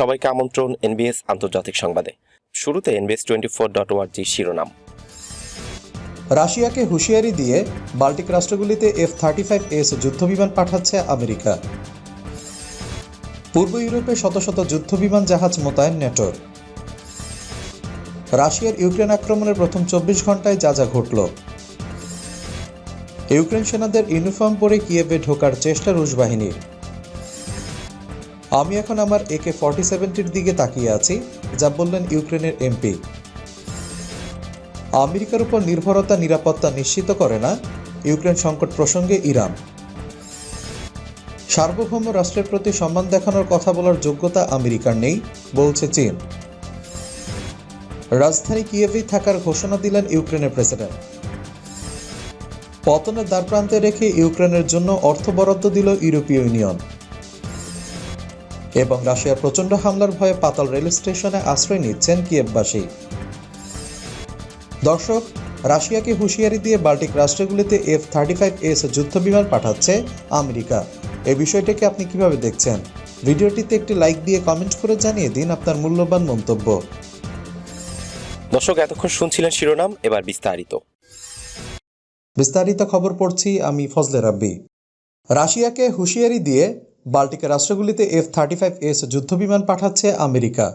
সবাইকে আমন্ত্রণ এনবিএস আন্তর্জাতিক সংবাদে। শুরুতে এনবিএস টোয়েন্টি ফোর ডট ওয়ার্জি শিরোনাম। রাশিয়াকে হুঁশিয়ারি দিয়ে বাল্টিক রাষ্ট্রগুলিতে এফ থার্টি ফাইভ এস যুদ্ধবিমান পাঠাচ্ছে আমেরিকা। পূর্ব ইউরোপে শত শত যুদ্ধবিমান জাহাজ মোতায়েন নেটোর। রাশিয়ার ইউক্রেন আক্রমণের প্রথম চব্বিশ ঘন্টায় যা যা ঘটল। ইউক্রেন সেনাদের ইউনিফর্ম পরে কিয়েভে ঢোকার চেষ্টা রুশ বাহিনীর। আমি এখন আমার একে ফর্টি সেভেনটির দিকে তাকিয়ে আছি, যা বললেন ইউক্রেনের এমপি। আমেরিকার উপর নির্ভরতা, নিরাপত্তা নিশ্চিত করে না ইউক্রেন সংকট প্রসঙ্গে ইরান। সার্বভৌম রাষ্ট্রের প্রতি সম্মান দেখানোর কথা বলার যোগ্যতা আমেরিকার নেই, বলছে চীন। রাজধানী কিয়েভেই থাকার ঘোষণা দিলেন ইউক্রেনের প্রেসিডেন্ট। পতনের দ্বারপ্রান্তে রেখে ইউক্রেনের জন্য অর্থ বরাদ্দ দিল ইউরোপীয় ইউনিয়ন। এবং রাশিয়ার প্রচণ্ড হামলার ভয়ে পাতাল রেল স্টেশনে আশ্রয় নিচ্ছেন কিয়েভবাসী। দর্শক রাশিয়াকে হুঁশিয়ারি দিয়ে বাল্টিক রাষ্ট্রগুলিতে এফ থার্টি ফাইভ এস যুদ্ধবিমান পাঠাচ্ছে আমেরিকা। এই বিষয়টিকে আপনি কীভাবে দেখছেন? ভিডিওটিতে একটি লাইক দিয়ে কমেন্ট করে জানিয়ে দিন আপনার মূল্যবান মন্তব্য। দর্শক এতক্ষণ শুনছিলেন শিরোনাম এবার বিস্তারিত। বিস্তারিত খবর পড়ছি আমি ফজলে রাব্বি। রাশিয়াকে হুঁশিয়ারি দিয়ে বাল্টিকের রাষ্ট্রগুলিতে এফ থার্টি ফাইভ এস যুদ্ধবিমান পাঠাচ্ছে আমেরিকা।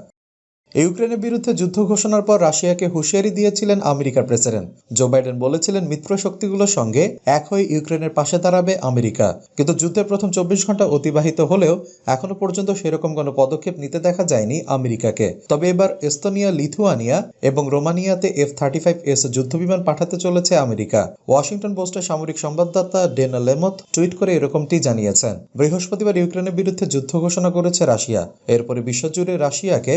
ইউক্রেনের বিরুদ্ধে যুদ্ধ ঘোষণার পর রাশিয়াকে হুঁশিয়ারি দিয়েছিলেন আমেরিকার প্রেসিডেন্ট। জো বাইডেন বলেছিলেন মিত্র শক্তিগুলোর সঙ্গে এক হয়ে ইউক্রেনের পাশে দাঁড়াবে আমেরিকা। কিন্তু যুদ্ধের প্রথম চব্বিশ ঘণ্টা অতিবাহিত হলেও এখনও পর্যন্ত সেরকম কোনো পদক্ষেপ নিতে দেখা যায়নি আমেরিকাকে। তবে এবার এস্তোনিয়া, লিথুয়ানিয়া এবং রোমানিয়াতে এফ থার্টি ফাইভ এস যুদ্ধবিমান পাঠাতে চলেছে আমেরিকা। ওয়াশিংটন পোস্টের সামরিক সংবাদদাতা ডেনা লেমথ টুইট করে এরকমটি জানিয়েছেন। বৃহস্পতিবার ইউক্রেনের বিরুদ্ধে যুদ্ধ ঘোষণা করেছে রাশিয়া। এরপরে বিশ্বজুড়ে রাশিয়াকে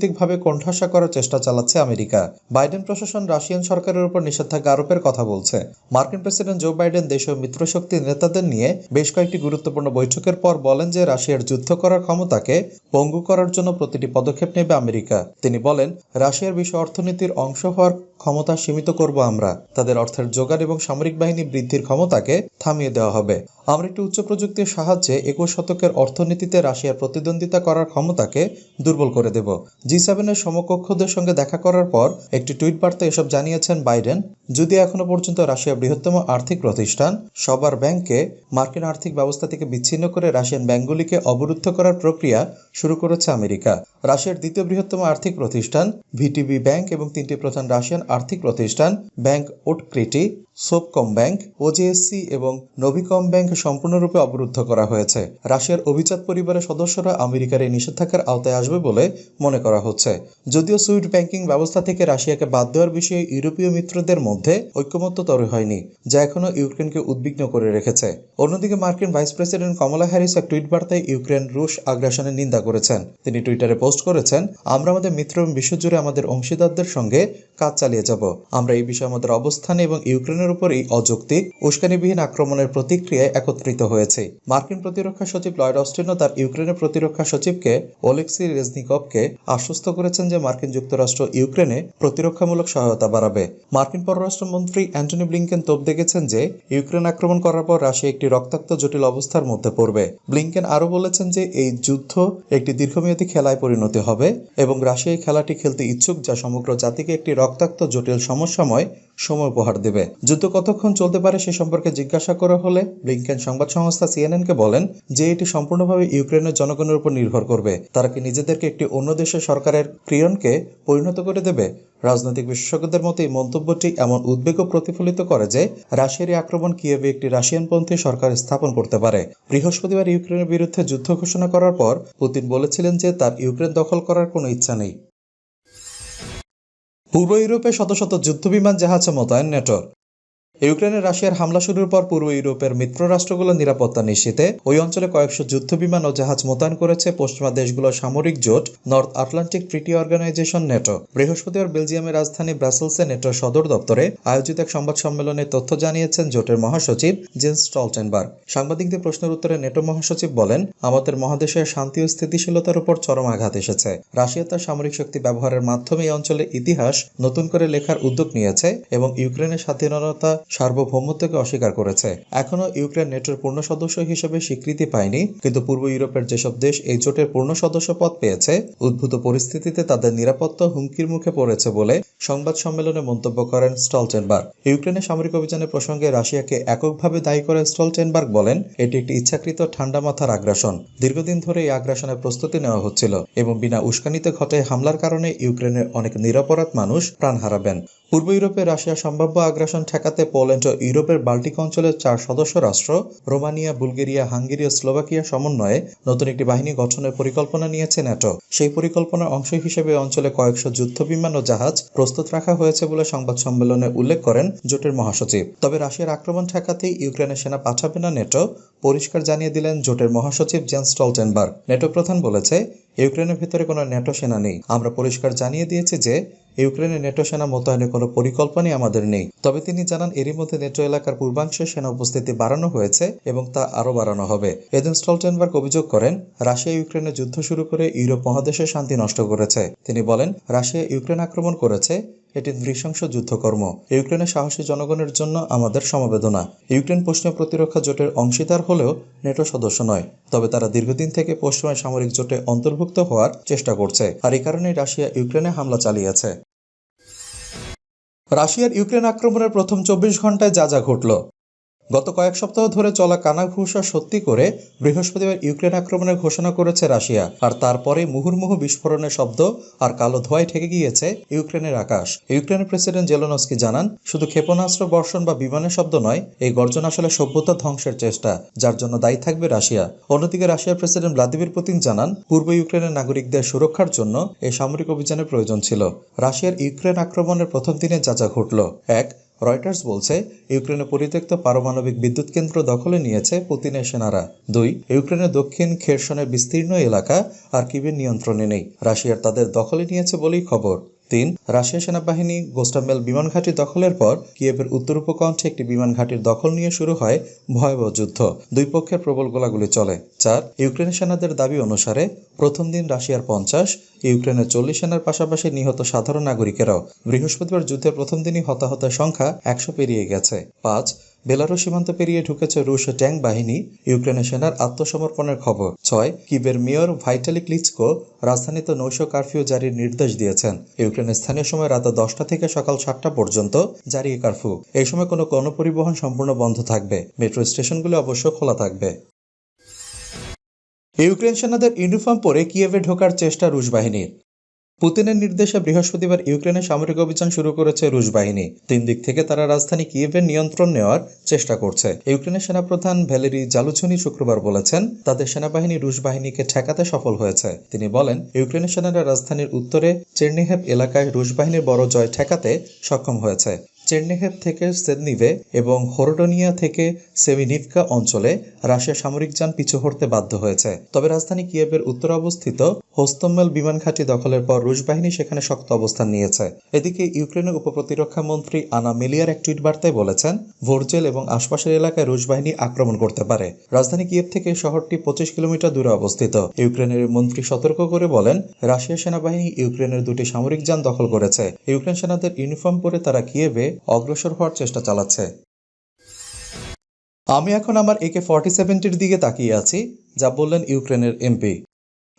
অর্থনৈতিকভাবে কোণঠাসা করার চেষ্টা চালাচ্ছে আমেরিকা। বাইডেন প্রশাসন রাশিয়ান সরকারের উপর নিষেধাজ্ঞা আরোপের কথা বলছে। মার্কিন প্রেসিডেন্ট জো বাইডেন দেশীয় মিত্রশক্তির নেতাদের নিয়ে বেশ কয়েকটি গুরুত্বপূর্ণ বৈঠকের পর বলেন যে রাশিয়ার যুদ্ধ করার ক্ষমতাকে পঙ্গু করার জন্য প্রতিটি পদক্ষেপ নেবে আমেরিকা। তিনি বলেন, রাশিয়ার বিশ্ব অর্থনীতির অংশ হওয়ার ক্ষমতা সীমিত করব আমরা। তাদের অর্থের যোগান এবং সামরিক বাহিনী বৃদ্ধির ক্ষমতাকে থামিয়ে দেওয়া হবে। আমরা একটি উচ্চ প্রযুক্তির সাহায্যে একুশ শতকের অর্থনীতিতে রাশিয়ার প্রতিদ্বন্দ্বিতা করার ক্ষমতাকে দুর্বল করে দেব। জি সেভেনের সমকক্ষদের সঙ্গে দেখা করার পর একটি টুইট বার্তা এসব জানিয়েছেন বাইডেন। যদি এখনও পর্যন্ত রাশিয়া বৃহত্তম আর্থিক প্রতিষ্ঠান, সবার ব্যাংককে মার্কিন আর্থিক ব্যবস্থা থেকে বিচ্ছিন্ন করে রাশিয়ান ব্যাংকগুলিকে অবরুদ্ধ করার প্রক্রিয়া শুরু করেছে আমেরিকা। রাশিয়ার দ্বিতীয় বৃহত্তম আর্থিক প্রতিষ্ঠান, ভিটিবি ব্যাংক এবং তিনটি প্রধান রাশিয়ান আর্থিক প্রতিষ্ঠান ব্যাংক ওটক্রিটি সোপকম ব্যাংক, ওজেএসসি এবং নভিকম ব্যাংক সম্পূর্ণরূপে অবরুদ্ধ করা হয়েছে। রাশিয়ার অভিজাত পরিবারের সদস্যরা আমেরিকার এই নিষেধাজ্ঞার আওতায় আসবে বলে মনে করা হচ্ছে। যদিও সুইট ব্যাংকিং ব্যবস্থা থেকে রাশিয়াকে বাদ দেওয়ার বিষয়ে ইউরোপীয় মিত্রদের মধ্যে ঐক্যমত্য তৈরি হয়নি, যা এখনও ইউক্রেনকে উদ্বিগ্ন করে রেখেছে। অন্যদিকে মার্কিন ভাইস প্রেসিডেন্ট কমলা হ্যারিস এক টুইট বার্তায় ইউক্রেন রুশ আগ্রাসনের নিন্দা করেছেন। তিনি টুইটারে পোস্ট করেছেন, আমরা আমাদের মিত্র এবং বিশ্বজুড়ে আমাদের অংশীদারদের সঙ্গে কাজ চালিয়ে যাব। আমরা এই বিষয়ে আমাদের অবস্থানে এবং ইউক্রেনের উপর এই অযৌক্তিক উস্কানিবিহীন আক্রমণের প্রতিক্রিয়ায় একত্রিত হয়েছে। মার্কিন প্রতিরক্ষা সচিব লয়েড অস্টিনও তার ইউক্রেনের প্রতিরক্ষা সচিবকে ওলেক্সি রেজনিকভকে আশ্বস্ত করেছেন যে মার্কিন যুক্তরাষ্ট্র ইউক্রেনে প্রতিরক্ষামূলক সহায়তা বাড়াবে। মার্কিন পররাষ্ট্রমন্ত্রী অ্যান্টনি ব্লিংকেন তোপ দেখেছেন যে ইউক্রেন আক্রমণ করার পর রাশিয়া একটি রক্তাক্ত জটিল অবস্থার মধ্যে পড়বে। ব্লিংকেন আরও বলেছেন যে এই যুদ্ধ একটি দীর্ঘমেয়াদী খেলায় পরিণত হবে এবং রাশিয়া এই খেলাটি খেলতে ইচ্ছুক যা সমগ্র জাতিকে একটি রক্তাক্ত জটিল সমস্যাময় সময় উপহার দেবে। যুদ্ধ কতক্ষণ চলতে পারে সে সম্পর্কে জিজ্ঞাসা করা হলে ব্লিংকেন সংবাদ সংস্থা সিএনএনকে বলেন যে এটি সম্পূর্ণভাবে ইউক্রেনের জনগণের উপর নির্ভর করবে। তারা কি নিজেদেরকে একটি অন্য দেশের সরকারের প্রিয়নকে পরিণত করে দেবে? রাজনৈতিক বিশেষজ্ঞদের মতে, এই মন্তব্যটি এমন উদ্বেগও প্রতিফলিত করে যে রাশিয়ার আক্রমণ কিয়েভে একটি রাশিয়ানপন্থী সরকার স্থাপন করতে পারে। বৃহস্পতিবার ইউক্রেনের বিরুদ্ধে যুদ্ধ ঘোষণা করার পর পুতিন বলেছিলেন যে তার ইউক্রেন দখল করার কোনো ইচ্ছা নেই। পূর্ব ইউরোপে শত শত যুদ্ধবিমান জাহাজ মোতায়েন নেটোর। ইউক্রেনে রাশিয়ার হামলা শুরুর পর পূর্ব ইউরোপের মিত্র রাষ্ট্রগুলোর নিরাপত্তা নিশ্চিতে ওই অঞ্চলে কয়েকশো যুদ্ধবিমান ও জাহাজ মোতায়েন করেছে পশ্চিমা দেশগুলোর সামরিক জোট North Atlantic Treaty Organization NATO. বৃহস্পতিবার বেলজিয়ামের রাজধানী ব্রাসেলসে নেটোর সদর দপ্তরে আয়োজিত এক সংবাদ সম্মেলনে তথ্য জানিয়েছেন জোটের মহাসচিব জেন্স স্টলটেনবার্গ। সাংবাদিকদের প্রশ্নের উত্তরে নেটো মহাসচিব বলেন, আমাদের মহাদেশের শান্তি ও স্থিতিশীলতার উপর চরম আঘাত এসেছে। রাশিয়া তার সামরিক শক্তি ব্যবহারের মাধ্যমে এই অঞ্চলের ইতিহাস নতুন করে লেখার উদ্যোগ নিয়েছে এবং ইউক্রেনের স্বাধীনতা সার্বভৌমত্বকে অস্বীকার করেছে। এখনও ইউক্রেন নেটোর পূর্ণ সদস্য হিসেবে স্বীকৃতি পায়নি, কিন্তু পূর্ব ইউরোপের যেসব দেশ এই জোটের পূর্ণ সদস্য পদ পেয়েছে, উদ্ভূত পরিস্থিতিতে তাদের নিরাপত্তা হুমকির মুখে পড়েছে বলে সংবাদ সম্মেলনে মন্তব্য করেন স্টলটেনবার্গ। ইউক্রেনের সামরিক অভিযানের প্রসঙ্গে রাশিয়াকে এককভাবে দায়ী করে স্টলটেনবার্গ বলেন, এটি একটি ইচ্ছাকৃত ঠান্ডা মাথার আগ্রাসন। দীর্ঘদিন ধরে এই আগ্রাসনের প্রস্তুতি নেওয়া হচ্ছিল এবং বিনা উস্কানিতে ঘটে হামলার কারণে ইউক্রেনের অনেক নিরাপরাধ মানুষ প্রাণ হারাবেন। পূর্ব ইউরোপে রাশিয়ার সম্ভাব্য আগ্রাসন ঠেকাতে পোল্যান্ড ও ইউরোপের বাল্টিক অঞ্চলের চার সদস্য রাষ্ট্র, রোমানিয়া, বুলগেরিয়া, হাঙ্গেরি ও স্লোভাকিয়া সমন্বয়ে নতুন একটি বাহিনী গঠনের পরিকল্পনা নিয়েছে ন্যাটো। সেই পরিকল্পনার অংশ হিসেবে অঞ্চলে কয়েকশো যুদ্ধ বিমান ও জাহাজ প্রস্তুত রাখা হয়েছে বলে সংবাদ সম্মেলনে উল্লেখ করেন জোটের মহাসচিব। তবে রাশিয়ার আক্রমণ ঠেকাতে ইউক্রেনের সেনা পাঠাবে না নেটো পরিষ্কার জানিয়ে দিলেন জোটের মহাসচিব জেন স্টলটেনবার্গ। নেটো প্রধান বলেছে, ইউক্রেনের ভেতরে কোনো নেটো সেনা নেই। আমরা পরিষ্কার জানিয়ে দিয়েছি যে ইউক্রেনে নেটো সেনা মোতায়েনের কোনো পরিকল্পনাই আমাদের নেই। তবে তিনি জানান, এরই মধ্যে নেটো এলাকার পূর্বাংশে সেনা উপস্থিতি বাড়ানো হয়েছে এবং তা আরও বাড়ানো হবে। এদিন স্টলটেনবার্গ অভিযোগ করেন, রাশিয়া ইউক্রেনে যুদ্ধ শুরু করে ইউরোপ মহাদেশে শান্তি নষ্ট করেছে। তিনি বলেন, রাশিয়া ইউক্রেন আক্রমণ করেছে, এটি নৃশংস যুদ্ধকর্ম। ইউক্রেনের সাহসী জনগণের জন্য আমাদের সমবেদনা। ইউক্রেন পশ্চিমা প্রতিরক্ষা জোটের অংশীদার হলেও নেটো সদস্য নয়, তবে তারা দীর্ঘদিন থেকে পশ্চিমা সামরিক জোটে অন্তর্ভুক্ত হওয়ার চেষ্টা করছে। আর এই কারণেই রাশিয়া ইউক্রেনে হামলা চালিয়েছে। রাশিয়ার ইউক্রেন আক্রমণের প্রথম চব্বিশ ঘন্টায় যা যা ঘটল। গত কয়েক সপ্তাহ ধরে চলা কানাঘুষা সত্যি করে বৃহস্পতিবার ইউক্রেন আক্রমণের ঘোষণা করেছে রাশিয়া। আর তারপরে মুহুর্মুহু বিস্ফোরণের শব্দ আর কালো ধোঁয়ায় ঠেকে গিয়েছে ইউক্রেনের আকাশ। ইউক্রেনের প্রেসিডেন্ট জেলোনস্কি জানান, শুধু ক্ষেপণাস্ত্র বর্ষণ বা বিমানের শব্দ নয়, এই গর্জন আসলে সভ্যতা ধ্বংসের চেষ্টা, যার জন্য দায়ী থাকবে রাশিয়া। অন্যদিকে রাশিয়ার প্রেসিডেন্ট ভ্লাদিমির পুতিন জানান, পূর্ব ইউক্রেনের নাগরিকদের সুরক্ষার জন্য এই সামরিক অভিযানের প্রয়োজন ছিল। রাশিয়ার ইউক্রেন আক্রমণের প্রথম দিনে যা যা ঘটল। এক রয়টার্স বলছে, ইউক্রেনে পরিত্যক্ত পারমাণবিক বিদ্যুৎ কেন্দ্র দখলে নিয়েছে পুতিনের সেনারা। দুই ইউক্রেনের দক্ষিণ খেরসনের বিস্তীর্ণ এলাকা আর কিবের নিয়ন্ত্রণে নেই। রাশিয়ার তাদের দখলে নিয়েছে বলেই খবর। তিন রাশিয়া সেনাবাহিনী গোস্টামেল বিমান ঘাঁটি দখলের পর কিয়েভের উত্তর উপকণ্ঠে একটি বিমান ঘাঁটির দখল নিয়ে শুরু হয় ভয়াবহ যুদ্ধ। দুই পক্ষের প্রবল গোলাগুলি চলে। চার, ইউক্রেনের সেনাদের দাবি অনুসারে প্রথম দিন রাশিয়ার পঞ্চাশ, ইউক্রেনের চল্লিশ সেনার পাশাপাশি নিহত সাধারণ নাগরিকেরাও। বৃহস্পতিবার যুদ্ধের প্রথম দিনই হতাহতের সংখ্যা একশো পেরিয়ে গেছে। পাঁচ বেলারুশ সীমান্ত পেরিয়ে ঢুকেছে রুশ ট্যাঙ্ক বাহিনী, ইউক্রেনের সেনার আত্মসমর্পণের খবর। ছয়, কিবের মেয়র ভাইটালি ক্লিচকো রাজধানীতে নৈশ কারফিউ জারির নির্দেশ দিয়েছেন। ইউক্রেনের স্থানীয় সময় রাত দশটা থেকে সকাল সাতটা পর্যন্ত জারি কারফিউ। এই সময় কোনো গণপরিবহন সম্পূর্ণ বন্ধ থাকবে। মেট্রো স্টেশনগুলো অবশ্য খোলা থাকবে। ইউক্রেন সেনাদের ইউনিফর্ম পরে কিয়েভে ঢোকার চেষ্টা রুশ বাহিনীর। পুতিনের নির্দেশে বৃহস্পতিবার ইউক্রেনে সামরিক অভিযান শুরু করেছে রুশ বাহিনী। তিন দিক থেকে তারা রাজধানী কিয়েভের নিয়ন্ত্রণ নেওয়ার চেষ্টা করছে। ইউক্রেনের সেনাপ্রধান ভ্যালেরি জালুছনি শুক্রবার বলেছেন, তাদের সেনাবাহিনী রুশ বাহিনীকে ঠেকাতে সফল হয়েছে। তিনি বলেন, ইউক্রেনের সেনারা রাজধানীর উত্তরে চেরনিহেভ এলাকায় রুশ বাহিনীর বড় জয় ঠেকাতে সক্ষম হয়েছে। চেরনিহেভ থেকে সেদনিভে এবং হোরোডোনিয়া থেকে সেমিনিভকা অঞ্চলে রাশিয়া সামরিক যান পিছু হটতে বাধ্য হয়েছে। তবে রাজধানী কিয়েভের উত্তর অবস্থিত হোস্তম্মেল বিমান ঘাঁটি দখলের পর রুশ বাহিনী সেখানে শক্ত অবস্থান নিয়েছে। এদিকে ইউক্রেনের উপপ্রতিরক্ষা মন্ত্রী আনা মেলিয়ার এক টুইট বার্তায় বলেছেন, ভোরজেল এবং আশপাশের এলাকায় রুশ বাহিনী আক্রমণ করতে পারে। রাজধানী কিয়েভ থেকে শহরটি পঁচিশ কিলোমিটার দূরে অবস্থিত। ইউক্রেনের মন্ত্রী সতর্ক করে বলেন, রাশিয়া সেনাবাহিনী ইউক্রেনের দুটি সামরিক যান দখল করেছে। ইউক্রেন সেনাদের ইউনিফর্ম পরে তারা কিয়েভে অগ্রসর হওয়ার চেষ্টা চালাচ্ছে। আমি এখন আমার একে ফর্টি সেভেনটির দিকে তাকিয়ে আছি, যা বললেন ইউক্রেনের এমপি।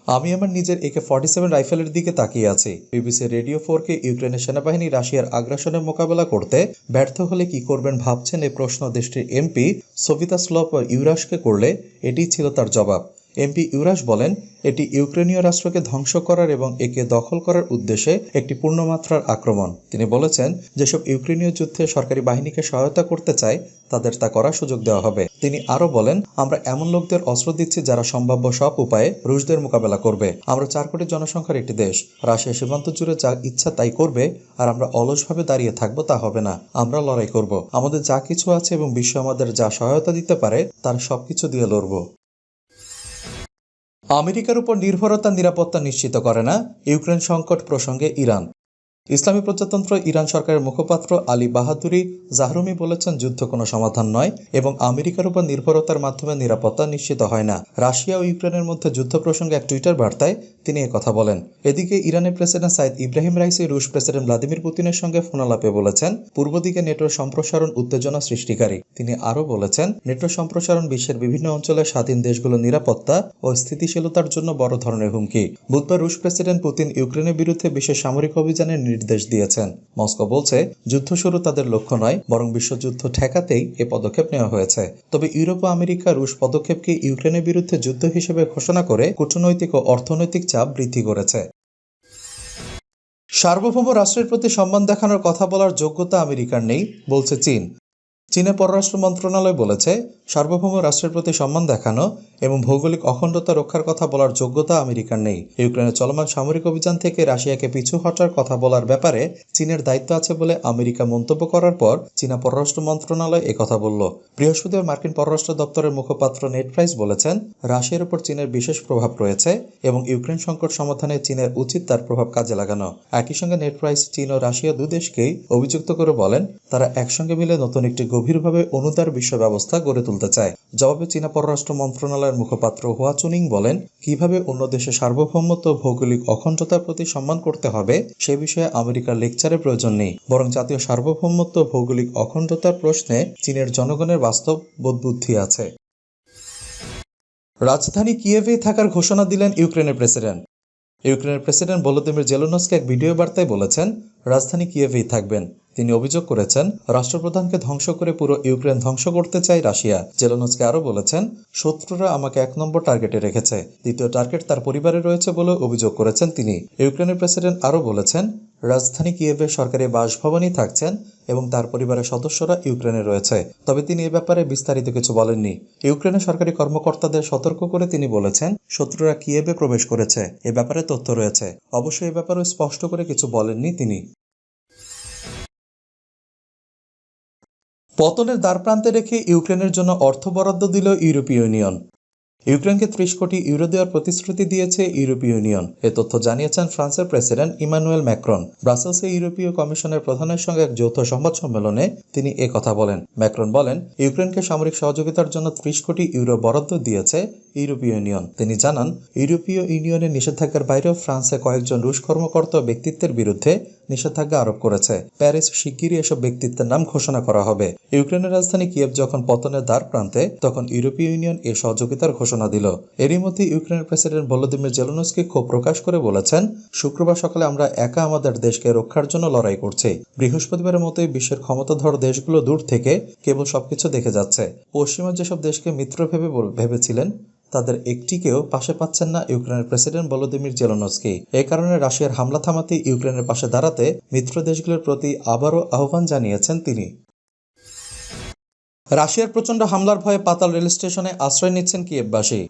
আমি আমার নিজের একে ফর্টি সেভেন রাইফেলের দিকে তাকিয়ে আছি। বিবিসি রেডিও ফোরকে ইউক্রেনের সেনাবাহিনী রাশিয়ার আগ্রাসনের মোকাবেলা করতে ব্যর্থ হলে কি করবেন ভাবছেন এই প্রশ্ন দেশটির এমপি সবিতা স্লপ ইউরাসকে করলে এটি ছিল তার জবাব। এমপি ইউরাস বলেন, এটি ইউক্রেনীয় রাষ্ট্রকে ধ্বংস করার এবং একে দখল করার উদ্দেশ্যে একটি পূর্ণমাত্রার আক্রমণ। তিনি বলেছেন, যেসব ইউক্রেনীয় যুদ্ধে সরকারি বাহিনীকে সহায়তা করতে চায়, তাদের তা করার সুযোগ দেওয়া হবে। তিনি আরও বলেন, আমরা এমন লোকদের অস্ত্র দিচ্ছি যারা সম্ভাব্য সব উপায়ে রুশদের মোকাবেলা করবে। আমরা চার কোটি জনসংখ্যার একটি দেশ। রাশিয়া সীমান্ত জুড়ে যা ইচ্ছা তাই করবে, আর আমরা অলসভাবে দাঁড়িয়ে থাকব তা হবে না। আমরা লড়াই করব। আমাদের যা কিছু আছে এবং বিশ্ব আমাদের যা সহায়তা দিতে পারে, তার সবকিছু দিয়ে লড়বো। আমেরিকার উপর নির্ভরতা নিরাপত্তা নিশ্চিত করে না ইউক্রেন সংকট প্রসঙ্গে ইরান। ইসলামী প্রজাতন্ত্র ইরান সরকারের মুখপাত্র আলী বাহাদুরি জাহরুমি বলেছেন, যুদ্ধ কোনো সমাধান নয় এবং আমেরিকার উপর নির্ভরতার মাধ্যমে নিরাপত্তা নিশ্চিত হয় না। রাশিয়া ও ইউক্রেনের মধ্যে যুদ্ধ প্রসঙ্গে এক টুইটার বার্তায় তিনি কথা বলেন। এদিকে ইরানের প্রেসিডেন্ট সাইদ ইব্রাহিম রাইসি, রুশ প্রেসিডেন্ট ভ্লাদিমির পুতিনের সঙ্গে ফোনালাপে বলেছেন, পূর্ব দিকে নেটোর সম্প্রসারণ উত্তেজনা সৃষ্টিকারী। তিনি আরও বলেছেন নেটো সম্প্রসারণ বিশ্বের বিভিন্ন অঞ্চলে স্বাধীন দেশগুলোর নিরাপত্তা ও স্থিতিশীলতার জন্য বড় ধরনের হুমকি। বুধবার রুশ প্রেসিডেন্ট পুতিন ইউক্রেনের বিরুদ্ধে বিশেষ সামরিক অভিযানের নির্দেশ দিয়েছেন। মস্কো বলছে, যুদ্ধ শুরু তাদের লক্ষ্য নয়, বরং বিশ্বযুদ্ধ ঠেকাতেই এ পদক্ষেপ নেওয়া হয়েছে। তবে ইউরোপ ও আমেরিকা রুশ পদক্ষেপকে ইউক্রেনের বিরুদ্ধে যুদ্ধ হিসেবে ঘোষণা করে কূটনৈতিক ও অর্থনৈতিক চাপ বৃদ্ধি করেছে। সার্বভৌম রাষ্ট্রের প্রতি সম্মান দেখানোর কথা বলার যোগ্যতা আমেরিকার নেই, বলছে চীন। চীনের পররাষ্ট্র মন্ত্রণালয় বলেছে, সার্বভৌম রাষ্ট্রের প্রতি সম্মান দেখানো এবং ভৌগোলিক অখণ্ডতা রক্ষার কথা বলার যোগ্যতা আমেরিকার নেই। ইউক্রেনের চলমান সামরিক অভিযান থেকে রাশিয়াকে পিছু হটার কথা বলার ব্যাপারে চীনের দায়িত্ব আছে বলে আমেরিকা মন্তব্য করার পর চীনা পররাষ্ট্র মন্ত্রণালয় একথা বলল। বৃহস্পতিবার মার্কিন পররাষ্ট্র দপ্তরের মুখপাত্র নেট প্রাইস বলেছেন, রাশিয়ার উপর চীনের বিশেষ প্রভাব রয়েছে এবং ইউক্রেন সংকট সমাধানে চীনের উচিত তার প্রভাব কাজে লাগানো। একই সঙ্গে নেট প্রাইস চীন ও রাশিয়া দুদেশকেই অভিযুক্ত করে বলেন, তারা একসঙ্গে মিলে নতুন একটি গভীরভাবে অনুদার বিশ্ব ব্যবস্থা গড়ে তুলতে চায়। জবাবে চীনা পররাষ্ট্র মন্ত্রণালয়ের মুখপাত্র হুয়া চুনিং বলেন, কীভাবে অন্য দেশের সার্বভৌমত্ব, ভৌগোলিক অখণ্ডতার প্রতি সম্মান করতে হবে, সে বিষয়ে আমেরিকার লেকচারের প্রয়োজন নেই। বরং জাতীয় সার্বভৌমত্ব, ভৌগোলিক অখণ্ডতার প্রশ্নে চীনের জনগণের বাস্তব বোধবুদ্ধি আছে। রাজধানী কিয়েভেই থাকার ঘোষণা দিলেন ইউক্রেনের প্রেসিডেন্ট। ইউক্রেনের প্রেসিডেন্ট ভলোদিমির জেলোনস্কি এক ভিডিও বার্তায় বলেছেন, রাজধানী কিয়েভেই থাকবেন। তিনি অভিযোগ করেছেন, রাষ্ট্রপ্রধানকে ধ্বংস করে পুরো ইউক্রেন ধ্বংস করতে চায় রাশিয়া। জেলোনস্কি আরও বলেছেন, শত্রুরা আমাকে এক নম্বর টার্গেটে রেখেছে। দ্বিতীয় টার্গেট তার পরিবারে রয়েছে বলে অভিযোগ করেছেন তিনি। ইউক্রেনের প্রেসিডেন্ট আরও বলেছেন, রাজধানী কিয়েভের সরকারি বাসভবনেই থাকছেন এবং তার পরিবারের সদস্যরা ইউক্রেনে রয়েছে। তবে তিনি এ ব্যাপারে বিস্তারিত কিছু বলেননি। ইউক্রেনের সরকারি কর্মকর্তাদের সতর্ক করে তিনি বলেছেন, শত্রুরা কিয়েভে প্রবেশ করেছে। এ ব্যাপারে তথ্য রয়েছে। অবশ্যই এ ব্যাপারে স্পষ্ট করে কিছু বলেননি তিনি। পতনের দ্বারপ্রান্তে রেখে ইউক্রেনের জন্য অর্থ বরাদ্দ দিল ইউরোপীয় ইউনিয়ন। ইউক্রেনকে ত্রিশ কোটি ইউরো দেওয়ার প্রতিশ্রুতি দিয়েছে ইউরোপীয় ইউনিয়ন। এ তথ্য জানিয়েছেন ফ্রান্সের প্রেসিডেন্ট ইমানুয়েল ম্যাক্রন। ব্রাসেলসে ইউরোপীয় কমিশনের প্রধানের সঙ্গে এক যৌথ সংবাদ সম্মেলনে তিনি এ কথা বলেন। ম্যাক্রন বলেন, ইউক্রেনকে সামরিক সহযোগিতার জন্য ত্রিশ কোটি ইউরো বরাদ্দ দিয়েছে ইউরোপীয় ইউনিয়ন। তিনি জানান, ইউরোপীয় ইউনিয়নের নিষেধাজ্ঞার বাইরেও ফ্রান্সে কয়েকজন রুশ কর্মকর্তা ব্যক্তিত্বের বিরুদ্ধে নিষেধাজ্ঞা আরোপ করেছে। প্যারিস শিগগিরই এসব ব্যক্তিত্বের নাম ঘোষণা করা হবে। ইউক্রেনের রাজধানী কিয়েভ যখন পতনের দ্বার প্রান্তে, তখন ইউরোপীয় ইউনিয়ন এ সহযোগিতার ঘোষণা দিল। এরই মধ্যে ইউক্রেনের প্রেসিডেন্ট ভলোদিমির জেলনস্কি ক্ষোভ প্রকাশ করে বলেছেন, শুক্রবার সকালে আমরা একা আমাদের দেশকে রক্ষার জন্য লড়াই করছি। বৃহস্পতিবারের মতোই বিশ্বের ক্ষমতাধর দেশগুলো দূর থেকে কেবল সবকিছু দেখে যাচ্ছে। পশ্চিমা যেসব দেশকে মিত্র ভেবে ভেবেছিলেন তাদের একটিকেও পাশে পাচ্ছেন না ইউক্রেনের প্রেসিডেন্ট ভলোদিমির জেলনস্কি। এ কারণে রাশিয়ার হামলা থামাতে ইউক্রেনের পাশে দাঁড়াতে মিত্র দেশগুলোর প্রতি আবারও আহ্বান জানিয়েছেন তিনি। রাশিয়ার প্রচণ্ড হামলার ভয়ে পাতাল রেল স্টেশনে আশ্রয় নিচ্ছেন কিয়েভবাসী।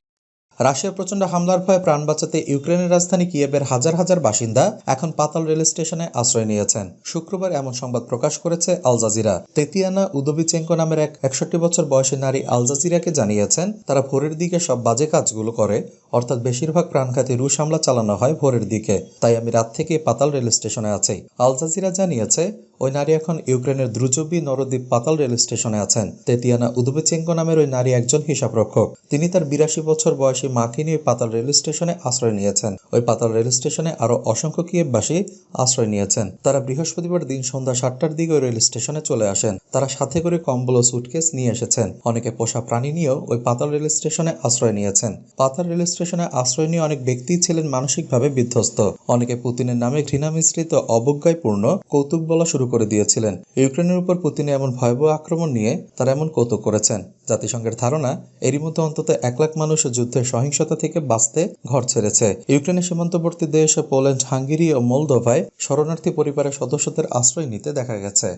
রাশিয়ার প্রচণ্ড হামলার ভয়ে প্রাণ বাঁচাতে ইউক্রেনের রাজধানী কিয়েভের হাজার হাজার বাসিন্দা এখন পাতাল রেল স্টেশনে আশ্রয় নিয়েছেন। শুক্রবার এমন সংবাদ প্রকাশ করেছে আল জাজিরা। তেতিয়ানা উদোবিচেঙ্কো নামের এক একষট্টি বছর বয়সী নারী আল জাজিরাকে জানিয়েছেন, তারা ভোরের দিকে সব বাজে কাজগুলো করে, অর্থাৎ বেশিরভাগ প্রাণঘাতী রুশ হামলা চালানো হয় ভোরের দিকে। তাই আমি রাত থেকে পাতাল রেল স্টেশনে আছি। আল জাজিরা জানিয়েছে ওই নারী এখন ইউক্রেনের দ্রুজবি নরদ্বীপ পাতাল রেল স্টেশনে আছেন। তেতিয়ানা উদবেচেঙ্কো নামের ওই নারী একজন হিসাবরক্ষক। তিনি তার বিরাশি বছর বয়সী মাকে নিয়ে পাতাল রেল স্টেশনে আশ্রয় নিয়েছেন। ওই পাতাল রেল স্টেশনে আরও অসংখ্য কিয়েববাসী আশ্রয় নিয়েছেন। তারা বৃহস্পতিবার দিন সন্ধ্যা সাতটার দিকে ওই রেল স্টেশনে চলে আসেন। তারা সাথে করে কম্বল ও সুটকেস নিয়ে এসেছেন। অনেকে পোষা প্রাণী নিয়েও ওই পাতাল রেল স্টেশনে আশ্রয় নিয়েছেন। পাতাল রেল স্টেশনে আশ্রয় নিয়ে অনেক ব্যক্তি ছিলেন মানসিকভাবে বিধ্বস্ত। অনেকে পুতিনের নামে ঘৃণা মিশ্রিত অবজ্ঞায়পূর্ণ কৌতুক বলা শুরু করে দিয়েছিলেন। ইউক্রেনের উপর পুতিনে এমন ভয়াবহ আক্রমণ নিয়ে তারা এমন কৌতুক করেছেন। জাতিসংঘের ধারণা, এরই মধ্যে অন্তত এক লাখ মানুষ যুদ্ধের সহিংসতা থেকে বাঁচতে ঘর ছেড়েছে। ইউক্রেনের সীমান্তবর্তী দেশ পোল্যান্ড, হাঙ্গেরি ও মোলদোভায় শরণার্থী পরিবারের সদস্যদের আশ্রয় নিতে দেখা গেছে।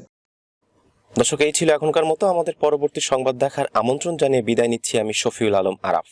দর্শক, এই ছিল এখনকার মতো। আমাদের পরবর্তী সংবাদ দেখার আমন্ত্রণ জানিয়ে বিদায় নিচ্ছি আমি শফিউল আলম আরাফ।